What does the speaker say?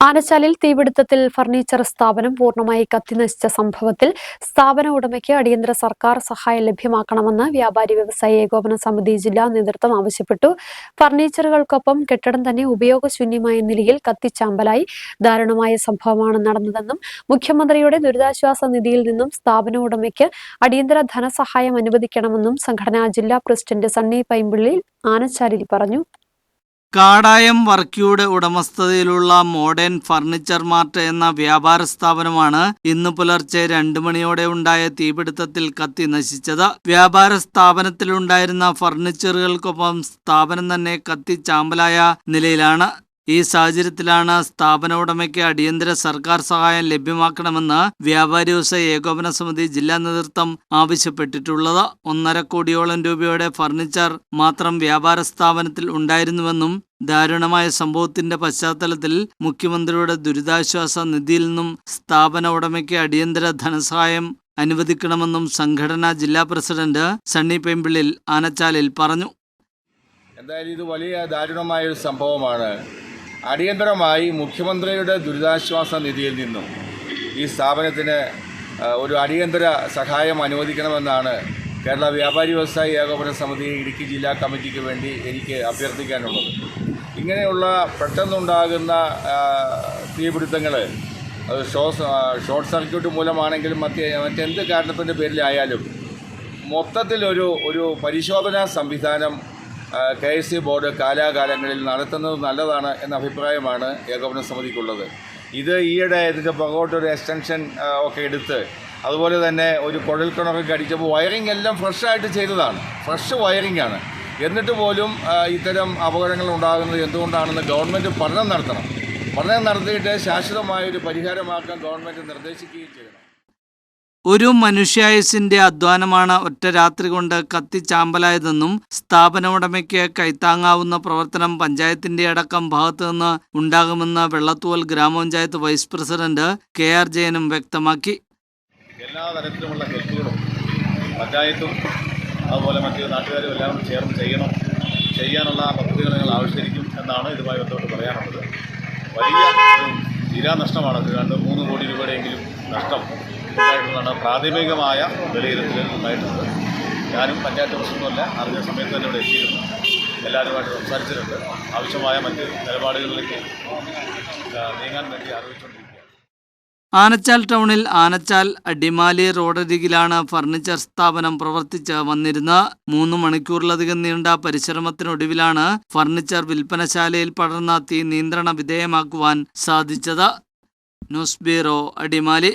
ആനച്ചാലിൽ തീപിടുത്തത്തിൽ furniture സ്ഥാപനം പൂർണമായി കത്തിനശിച്ച സംഭവത്തിൽ സ്ഥാപന ഉടമയ്ക്ക് അടിയന്തര സർക്കാർ സഹായം ലഭ്യമാക്കണമെന്ന് വ്യാപാരി വ്യവസായ ഏകോപന സമിതി ജില്ലാ നേതൃത്വം ആവശ്യപ്പെട്ടു. ഫർണിച്ചറുകൾക്കൊപ്പം കെട്ടിടം തന്നെ ഉപയോഗശൂന്യമായ നിലയിൽ കത്തിച്ചാമ്പലായി ദാരുണമായ സംഭവമാണ് നടന്നതെന്നും മുഖ്യമന്ത്രിയുടെ ദുരിതാശ്വാസ നിധിയിൽ നിന്നും സ്ഥാപന ഉടമയ്ക്ക് അടിയന്തര ധനസഹായം അനുവദിക്കണമെന്നും സംഘടനാ ജില്ലാ പ്രസിഡന്റ് സണ്ണി പൈമ്പിള്ളി ആനച്ചാലിൽ പറഞ്ഞു. കാടായം വർക്കിയുടെ ഉടമസ്ഥതയിലുള്ള മോഡേൺ ഫർണിച്ചർ മാർട്ട് എന്ന വ്യാപാര സ്ഥാപനമാണ് ഇന്ന് പുലർച്ചെ രണ്ടു മണിയോടെ ഉണ്ടായ തീപിടുത്തത്തിൽ കത്തി നശിച്ചത്. വ്യാപാര സ്ഥാപനത്തിലുണ്ടായിരുന്ന ഫർണിച്ചറുകൾക്കൊപ്പം സ്ഥാപനം തന്നെ കത്തി ചാമ്പലായ നിലയിലാണ്. ഈ സാഹചര്യത്തിലാണ് സ്ഥാപന ഉടമയ്ക്ക് അടിയന്തര സർക്കാർ സഹായം ലഭ്യമാക്കണമെന്ന് വ്യാപാരി വ്യവസായ ഏകോപന സമിതി ജില്ലാ നേതൃത്വം ആവശ്യപ്പെട്ടിട്ടുള്ളത്. ഒന്നര കോടിയോളം രൂപയുടെ ഫർണിച്ചർ മാത്രം വ്യാപാര സ്ഥാപനത്തിൽ ഉണ്ടായിരുന്നുവെന്നും ദാരുണമായ സംഭവത്തിന്റെ പശ്ചാത്തലത്തിൽ മുഖ്യമന്ത്രിയുടെ ദുരിതാശ്വാസ നിധിയിൽ നിന്നും സ്ഥാപന ഉടമയ്ക്ക് അടിയന്തര ധനസഹായം അനുവദിക്കണമെന്നും സംഘടനാ ജില്ലാ പ്രസിഡന്റ് സണ്ണി പെമ്പിളിൽ ആനച്ചാലിൽ പറഞ്ഞു. എന്തായാലും ഇത് വലിയ ദാരുണമായ ഒരു സംഭവമാണ്. അടിയന്തരമായി മുഖ്യമന്ത്രിയുടെ ദുരിതാശ്വാസ നിധിയിൽ നിന്നും ഈ സ്ഥാപനത്തിന് ഒരു അടിയന്തര സഹായം അനുവദിക്കണമെന്നാണ് കേരള വ്യാപാരി വ്യവസായി ഏകോപന സമിതി ഇടുക്കി ജില്ലാ കമ്മിറ്റിക്ക് വേണ്ടി എനിക്ക് അഭ്യർത്ഥിക്കാനുള്ളത്. ഇങ്ങനെയുള്ള പെട്ടെന്നുണ്ടാകുന്ന തീപിടുത്തങ്ങൾ അത് ഷോർട്ട് സർക്യൂട്ട് മൂലമാണെങ്കിലും മറ്റ് മറ്റെന്ത് കാരണത്തിന്റെ പേരിലായാലും മൊത്തത്തിലൊരു ഒരു പരിശോധനാ സംവിധാനം കെ എസ് സി ബോർഡ് കാലാകാലങ്ങളിൽ നടത്തുന്നത് നല്ലതാണ് എന്ന അഭിപ്രായമാണ് ഏകോപന സമിതിക്കുള്ളത്. ഇത് ഈയിടെ ഇതിന്റെ പുറകോട്ടൊരു എക്സ്റ്റൻഷൻ ഒക്കെ എടുത്ത് അതുപോലെ തന്നെ ഒരു കുഴൽക്കിണറൊക്കെ അടിച്ചപ്പോൾ വയറിംഗ് എല്ലാം ഫ്രഷായിട്ട് ചെയ്തതാണ്. ഫ്രഷ് വയറിംഗ് ആണ്. എന്നിട്ട് പോലും ഇത്തരം അപകടങ്ങൾ ഉണ്ടാകുന്നത് എന്തുകൊണ്ടാണെന്ന് ഗവൺമെന്റ് പഠനം നടത്തണം. പഠനം നടത്തിയിട്ട് ശാശ്വതമായൊരു പരിഹാരമാക്കാൻ ഗവൺമെന്റ് നിർദ്ദേശിക്കുകയും ചെയ്യണം. ഒരു മനുഷ്യായുസിന്റെ അധ്വാനമാണ് ഒറ്റ രാത്രി കൊണ്ട് കത്തിച്ചാമ്പലായതെന്നും സ്ഥാപന ഉടമയ്ക്ക് കൈത്താങ്ങാവുന്ന പ്രവർത്തനം പഞ്ചായത്തിന്റെ അടക്കം ഭാഗത്തുനിന്ന് ഉണ്ടാകുമെന്ന് വെള്ളത്തൂവൽ ഗ്രാമപഞ്ചായത്ത് വൈസ് പ്രസിഡന്റ് കെ ആർ ജയനും വ്യക്തമാക്കി. എല്ലാ തരത്തിലുമുള്ള ഹെൽപ്പുകളും പഞ്ചായത്തും അതുപോലെ മറ്റ് നാട്ടുകാരും എല്ലാം ചേർന്ന് ചെയ്യണം. ചെയ്യാനുള്ള പദ്ധതികൾ ഞങ്ങൾ ആവിഷ്കരിക്കും എന്നാണ് ഇതുമായി ബന്ധപ്പെട്ട് പറയാനുള്ളത്. വലിയ ഒരു തീരാനഷ്ടമാണ് ഇത് രണ്ട് മൂന്ന് കോടി രൂപയുടെയെങ്കിലും നഷ്ടം. ഉണ്ടായിട്ടുള്ളതാണ് പ്രാഥമികമായ വിലയിരുത്തൽ ഉണ്ടായിട്ടുണ്ട്. ഞാനും പഞ്ചായത്ത് പ്രസിഡന്റുമല്ല അറിഞ്ഞ സമയത്ത് തന്നെ ഇവിടെ എത്തിയിരുന്നു. എല്ലാവരുമായിട്ട് സംസാരിച്ചിട്ടുണ്ട്. ആവശ്യമായ മറ്റ് നിലപാടുകളിലേക്ക് നീങ്ങാൻ വേണ്ടി ആലോചിച്ചുകൊണ്ടിരിക്കുന്നു ആനച്ചാൽ ടൗണിൽ ആനച്ചാൽ അടിമാലി റോഡരികിലാണ് ഫർണിച്ചർ സ്ഥാപനം പ്രവർത്തിച്ച് വന്നിരുന്നത് മൂന്ന് മണിക്കൂറിലധികം നീണ്ട പരിശ്രമത്തിനൊടുവിലാണ് ഫർണിച്ചർ വിൽപ്പനശാലയിൽ പടർന്ന തീ നിയന്ത്രണ വിധേയമാക്കുവാൻ സാധിച്ചത്. News bureau Adimali.